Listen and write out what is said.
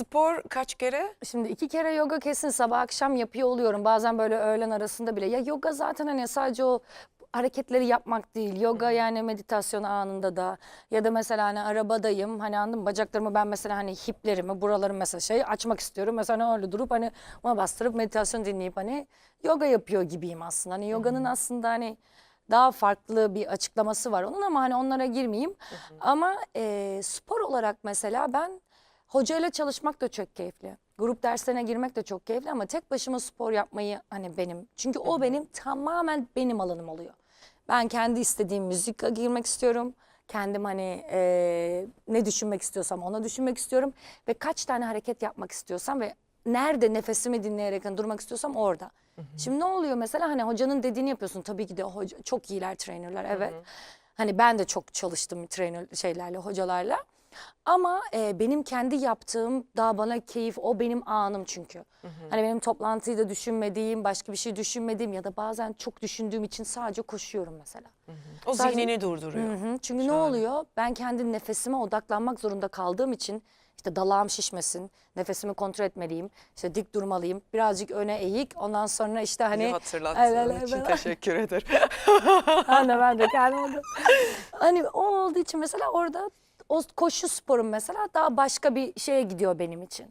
spor kaç kere? Şimdi iki kere yoga kesin sabah akşam yapıyor oluyorum. Bazen böyle öğlen arasında bile. Ya yoga zaten hani sadece o hareketleri yapmak değil. Yoga yani meditasyon anında da ya da mesela hani arabadayım hani anladın mı? Bacaklarımı ben mesela hani hiplerimi buralarımı mesela şey açmak istiyorum. Mesela hani öyle durup hani ona bastırıp meditasyon dinleyip hani yoga yapıyor gibiyim aslında. Hani yoganın aslında hani daha farklı bir açıklaması var onun ama hani onlara girmeyeyim. Ama e, spor olarak mesela ben hocayla çalışmak da çok keyifli. Grup derslerine girmek de çok keyifli ama tek başıma spor yapmayı hani benim. Çünkü o benim tamamen benim alanım oluyor. Ben kendi istediğim müzikle girmek istiyorum. Kendim hani e, ne düşünmek istiyorsam ona düşünmek istiyorum. Ve kaç tane hareket yapmak istiyorsam ve nerede nefesimi dinleyerek hani durmak istiyorsam orada. Şimdi ne oluyor mesela hani hocanın dediğini yapıyorsun. Tabii ki de hoca, çok iyiler trainerlar evet. Hani ben de çok çalıştım trainer şeylerle hocalarla. Ama e, benim kendi yaptığım daha bana keyif o benim anım çünkü. Hani benim toplantıyı da düşünmediğim, başka bir şey düşünmediğim ya da bazen çok düşündüğüm için sadece koşuyorum mesela. O Sadece- zihnini durduruyor. Hı hı. Çünkü ne oluyor? Ben kendi nefesime odaklanmak zorunda kaldığım için işte dalağım şişmesin, nefesimi kontrol etmeliyim, işte dik durmalıyım, birazcık öne eğik, ondan sonra işte Hani, hani... hatırlattığın için evet. teşekkür ederim. ben de ben de kendim. Hani o olduğu için mesela orada o koşu sporum mesela daha başka bir şeye gidiyor benim için.